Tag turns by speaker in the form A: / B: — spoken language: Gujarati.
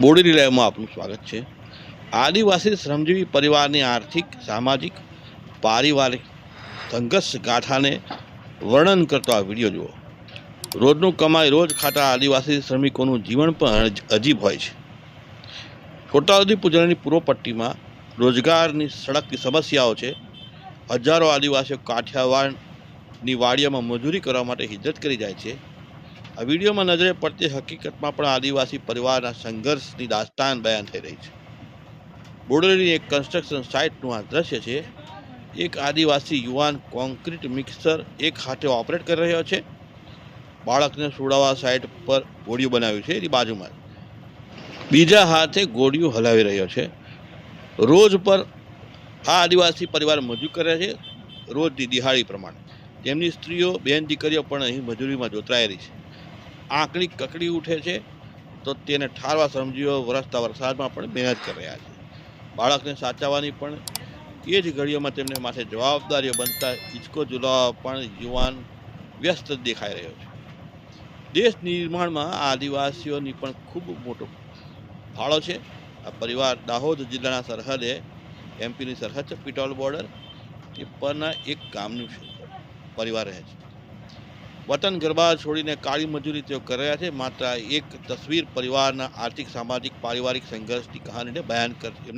A: બોડેલી લાઈવમાં આપનું સ્વાગત છે. આદિવાસી શ્રમજીવી પરિવારની આર્થિક, સામાજિક, પારિવારિક સંઘર્ષ ગાથાને વર્ણન કરતો આ વીડિયો જુઓ. રોજનું કમાઈ રોજ ખાતા આદિવાસી શ્રમિકોનું જીવન પણ અજીબ હોય છે. છોટાઉદેપુર જિલ્લાની પૂર્વ પટ્ટીમાં રોજગારની સડકની સમસ્યાઓ છે. હજારો આદિવાસીઓ કાઠિયાવાડની વાડીઓમાં મજૂરી કરવા માટે હિજરત કરી જાય છે. આ વિડીયોમાં નજરે પડતી હકીકતમાં પણ આદિવાસી પરિવારના સંઘર્ષની દાસ્તાન બયાન થઈ રહી છે. બોડેલીની એક કન્સ્ટ્રક્શન સાઇટનું આ દ્રશ્ય છે. એક આદિવાસી યુવાન કોન્ક્રીટ મિક્સર એક હાથે ઓપરેટ કરી રહ્યો છે. બાળકને સુડાવવા સાઇટ પર ગોળીઓ બનાવ્યું છે એની બાજુમાં. બીજા હાથે ગોળીઓ હલાવી રહ્યો છે. રોજ પર આ આદિવાસી પરિવાર મજૂર કરે છે. રોજની દિહાળી પ્રમાણે. તેમની સ્ત્રીઓ, બેન, દીકરીઓ પણ અહીં મજૂરીમાં જોતરાયેલી છે. આંકડી કકડી ઉઠે છે, તો તેને ઠારવા શ્રમજીવીઓ વરસતા વરસાદમાં પણ મહેનત કરી રહ્યા છે. બાળકને સાચવવાની પણ એ જ ઘડીઓમાં તેમને માથે જવાબદારીઓ બનતા હિંચકો ઝુલાવવા પણ યુવાન વ્યસ્ત દેખાઈ રહ્યો છે. દેશ નિર્માણમાં આદિવાસીઓની પણ ખૂબ મોટો ફાળો છે. આ પરિવાર દાહોદ જિલ્લાના સરહદે એમપીની સરહદ છે, પિટોલ બોર્ડર. એ પરના એક ગામનું છે. પરિવાર રહે છે. વતન ગરબા છોડીને કાળી મજૂરી તેઓ કરી રહ્યા છે. માત્ર એક તસવીર પરિવારના આર્થિક, સામાજિક, પારિવારિક સંઘર્ષની કહાનીને બયાન કરશે